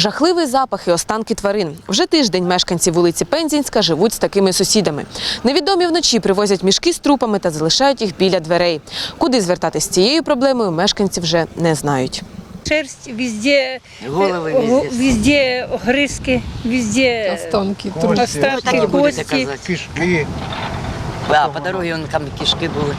Жахливий запах і останки тварин. Вже тиждень мешканці вулиці Пензінська живуть з такими сусідами. Невідомі вночі привозять мішки з трупами та залишають їх біля дверей. Куди звертатись з цією проблемою, мешканці вже не знають. Шерсть везде, Голови э, везде. везде огрызки, везде Останки. Так і остатки, будете кости. казати. кишки, А, по дорозі вон там кишки були.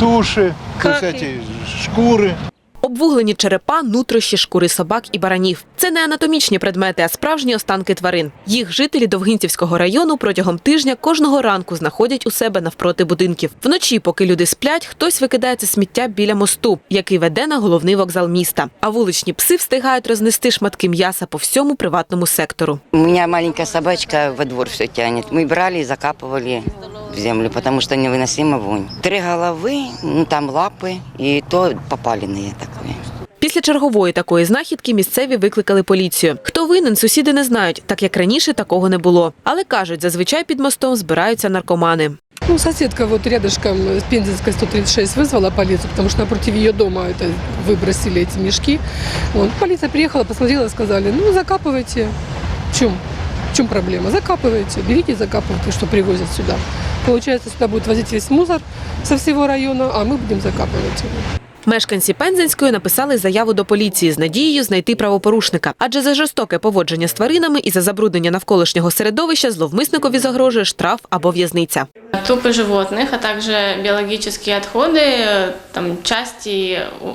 туши, то есть Как эти шкуры. Обвуглені черепа, нутрощі, шкури собак і баранів. Це не анатомічні предмети, а справжні останки тварин. Їх жителі Довгинцівського району протягом тижня кожного ранку знаходять у себе навпроти будинків. Вночі, поки люди сплять, хтось викидає це сміття біля мосту, який веде на головний вокзал міста. А вуличні пси встигають рознести шматки м'яса по всьому приватному сектору. У меня маленькая собачка во двор все тянет. Мы брали и закапывали в землю, потому что невыносима вонь. Три головы, ну там лапы, и то попаленные такое. Після чергової такої знахідки місцеві викликали поліцію. Хто винен, сусіди не знають, так як раніше такого не було. Але кажуть, зазвичай під мостом збираються наркомани. Ну, соседка вот рядышком с Пензенской 136 вызвала полицию, потому что напротив ее дома это выбросили эти мешки. Вот. Полиция приехала, посмотрела, сказали, ну, закапывайте. В чем? В чем проблема? Закапывайте, берите и закапывайте, что привозят сюда. Получается, сюда будет возить весь мусор со всего района, а мы будем закапывать его. Мешканці Пензенської написали заяву до поліції з надією знайти правопорушника. Адже за жорстоке поводження з тваринами і за забруднення навколишнього середовища зловмисникові загрожує штраф або в'язниця. Трупы животных, а также биологические отходы, э, там, части у-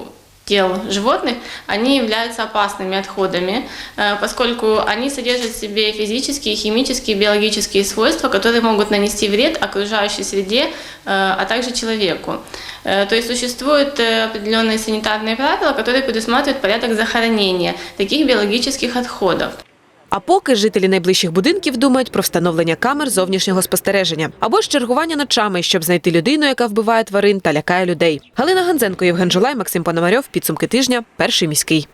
тел животных, они являются опасными отходами, э, поскольку они содержат в себе физические, химические, биологические свойства, которые могут нанести вред окружающей среде, э, а также человеку. Э, То есть существуют определенные санитарные правила, которые предусматривают порядок захоронения таких биологических отходов. А поки жителі найближчих будинків думають про встановлення камер зовнішнього спостереження або ж чергування ночами, щоб знайти людину, яка вбиває тварин та лякає людей. Галина Ганзенко, Євген Жулай, Максим Пономарьов. Підсумки тижня. Перший міський.